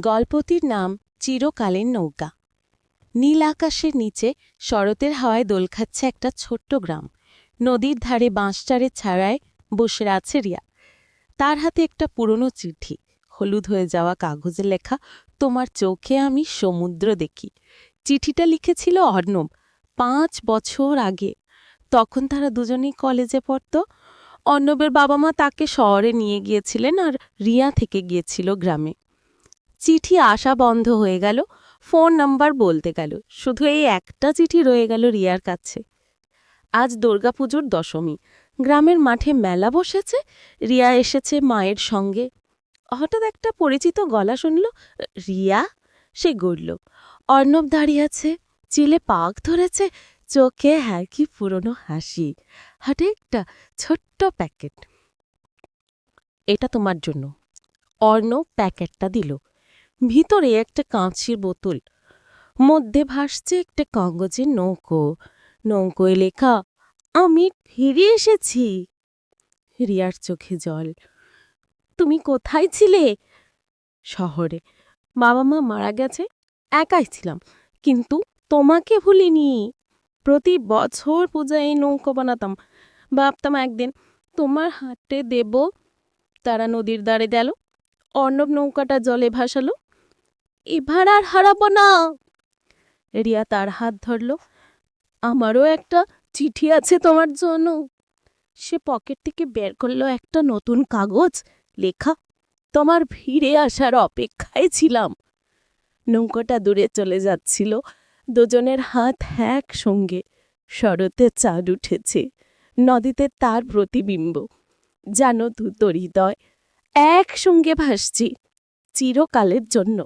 গল্পটির নাম চিরকালীন নৌকা। নীল আকাশের নিচে শরতের হাওয়ায় দোল খাচ্ছে একটা ছোট্ট গ্রাম। নদীর ধারে বাঁশটারে ছাড়ায় বসে আছে রিয়া। তার হাতে একটা পুরনো চিঠি। হলুদ হয়ে যাওয়া কাগজে লেখা, তোমার চোখে আমি সমুদ্র দেখি। চিঠিটা লিখেছিল অর্ণব পাঁচ বছর আগে। তখন তারা দুজনেই কলেজে পড়ত। অর্ণবের বাবা মা তাকে শহরে নিয়ে গিয়েছিলেন আর রিয়া থেকে গিয়েছিল গ্রামে। চিঠি আসা বন্ধ হয়ে গেল, ফোন নাম্বার বলতে গেল, শুধু এই একটা চিঠি রয়ে গেল রিয়ার কাছে। আজ দুর্গাপুজোর দশমী, গ্রামের মাঠে মেলা বসেছে, রিয়া এসেছে মায়ের সঙ্গে। হঠাৎ একটা পরিচিত গলা শুনল, রিয়া? সে গড়ল, অর্ণব দাঁড়িয়ে আছে, চিলে পাক ধরেছে, চোখে হ্যাঁ কি পুরনো হাসি, হাটে একটা ছোট্ট প্যাকেট। এটা তোমার জন্য। অর্ণব প্যাকেটটা দিল ভিতরে একটা কাঁচির বোতল, মধ্যে ভাসছে একটা কাগজের নৌকো। নৌকোয় লেখা, আমি ফিরে এসেছি। রিয়ার চোখে জল। তুমি কোথায় ছিলে? শহরে। বাবা মা মারা গেছে, একাই ছিলাম, কিন্তু তোমাকে ভুলিনি। প্রতি বছর পূজায় এই নৌকো বানাতাম। ভাবতাম একদিন তোমার হাতে দেব। তারা নদীর দ্বারে গেল। অর্ণব নৌকাটা জলে ভাসালো। এবার আর হারাবো না। রিয়া তার হাত ধরল। আমারও একটা চিঠি আছে তোমার জন্য। সে পকেট থেকে বের করল একটা নতুন কাগজ, লেখা, তোমার ফিরে আসার অপেক্ষায় ছিলাম। নৌকাটা দূরে চলে যাচ্ছিল। দুজনের হাত এক সঙ্গে শরতে চাঁদ উঠেছে, নদীতে তার প্রতিবিম্ব। যেন দুটো হৃদয়, একসঙ্গে ভাসছি চিরকালের জন্য।